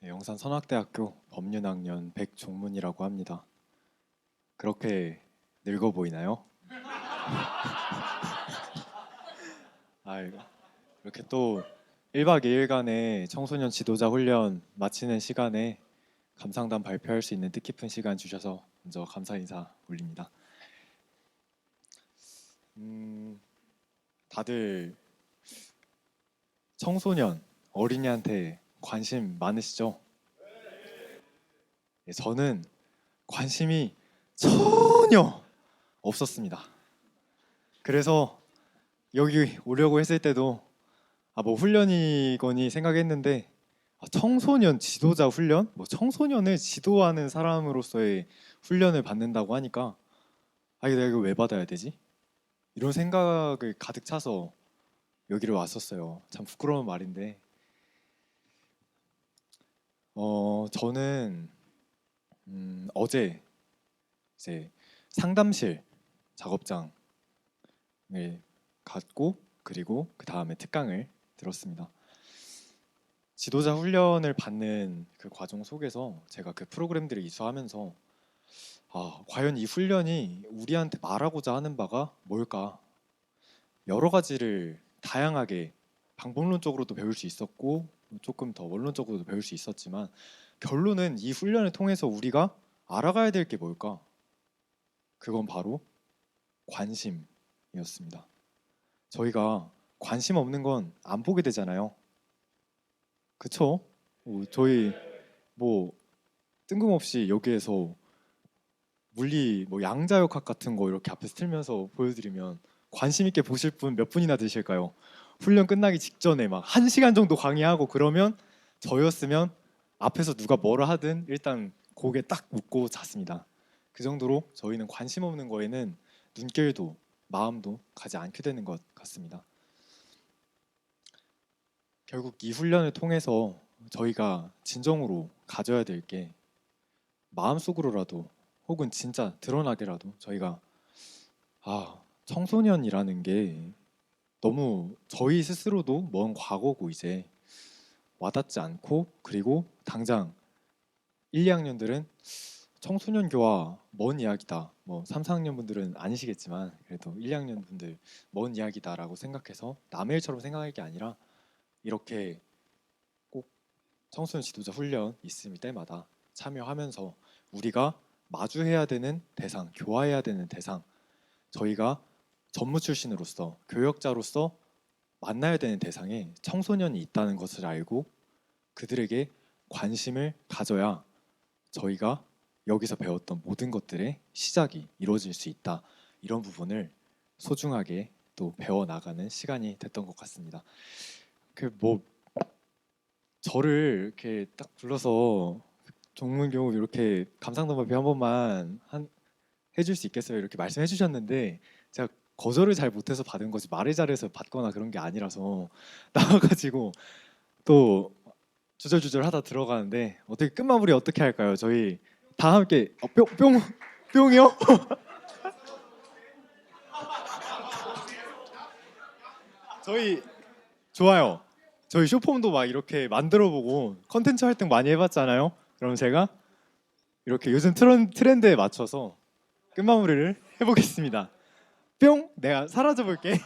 네, 영산선악대학교 법륜학년 백종문이라고 합니다. 그렇게 늙어 보이나요? 아, 이렇게 또 1박 2일간의 청소년 지도자 훈련 마치는 시간에 감상단 발표할 수 있는 뜻깊은 시간 주셔서 먼저 감사 인사 올립니다. 음, 다들 청소년 어린이한테 관심 많으시죠? 네, 저는 관심이 전혀 없었습니다. 그래서 여기 오려고 했을 때도 아 뭐 훈련이거니 생각했는데 아, 청소년 지도자 훈련? 뭐 청소년을 지도하는 사람으로서의 훈련을 받는다고 하니까 아 내가 이거 왜 받아야 되지? 이런 생각을 가득 차서 여기를 왔었어요. 참 부끄러운 말인데 어 저는 음, 어제 이제 상담실 작업장을 갔고 그리고 그 다음에 특강을 들었습니다. 지도자 훈련을 받는 그 과정 속에서 제가 그 프로그램들을 이수하면서 아 과연 이 훈련이 우리한테 말하고자 하는 바가 뭘까 여러 가지를 다양하게 방법론적으로도 배울 수 있었고 조금 더 원론적으로도 배울 수 있었지만 결론은 이 훈련을 통해서 우리가 알아가야 될 게 뭘까? 그건 바로 관심이었습니다. 저희가 관심 없는 건 안 보게 되잖아요. 그쵸? 어, 저희 뭐 뜬금없이 여기에서 물리 뭐 양자역학 같은 거 이렇게 앞에서 틀면서 보여드리면 관심 있게 보실 분 몇 분이나 되실까요? 훈련 끝나기 직전에 막 한 시간 정도 강의하고 그러면 저였으면 앞에서 누가 뭐라 하든 일단 고개 딱 묶고 잤습니다. 그 정도로 저희는 관심 없는 거에는 눈길도 마음도 가지 않게 되는 것 같습니다. 결국 이 훈련을 통해서 저희가 진정으로 가져야 될 게 마음속으로라도 혹은 진짜 드러나게라도 저희가 아 청소년이라는 게 너무 저희 스스로도 먼 과거고 이제 와닿지 않고 그리고 당장 1, 2학년들은 청소년 교화 먼 이야기다. 뭐 3, 4학년 분들은 아니시겠지만 그래도 1, 2학년 분들 먼 이야기다라고 생각해서 남의 일처럼 생각할 게 아니라 이렇게 꼭 청소년 지도자 훈련 있을 때마다 참여하면서 우리가 마주해야 되는 대상, 교화해야 되는 대상, 저희가 전무 출신으로서 교역자로서 만나야 되는 대상에 청소년이 있다는 것을 알고 그들에게 관심을 가져야 저희가 여기서 배웠던 모든 것들의 시작이 이루어질 수 있다. 이런 부분을 소중하게 또 배워 나가는 시간이 됐던 것 같습니다. 그 뭐 저를 이렇게 딱 불러서 종문교 이렇게 감상도 발표 한 번만 한, 해줄 수 있겠어요? 이렇게 말씀해 주셨는데 제가 거절을 잘 못해서 받은 거지 말을 잘해서 받거나 그런 게 아니라서 나와가지고 또 주절주절 하다 들어가는데 어떻게 끝마무리 어떻게 할까요? 저희 다 함께 어, 뿅, 뿅, 뿅이요? 저희 좋아요. 저희 쇼폼도 막 이렇게 만들어보고 컨텐츠 활동 많이 해봤잖아요. 그럼 제가 이렇게 요즘 트렌, 트렌드에 맞춰서 끝마무리를 해보겠습니다. 뿅, 내가 사라져 볼게.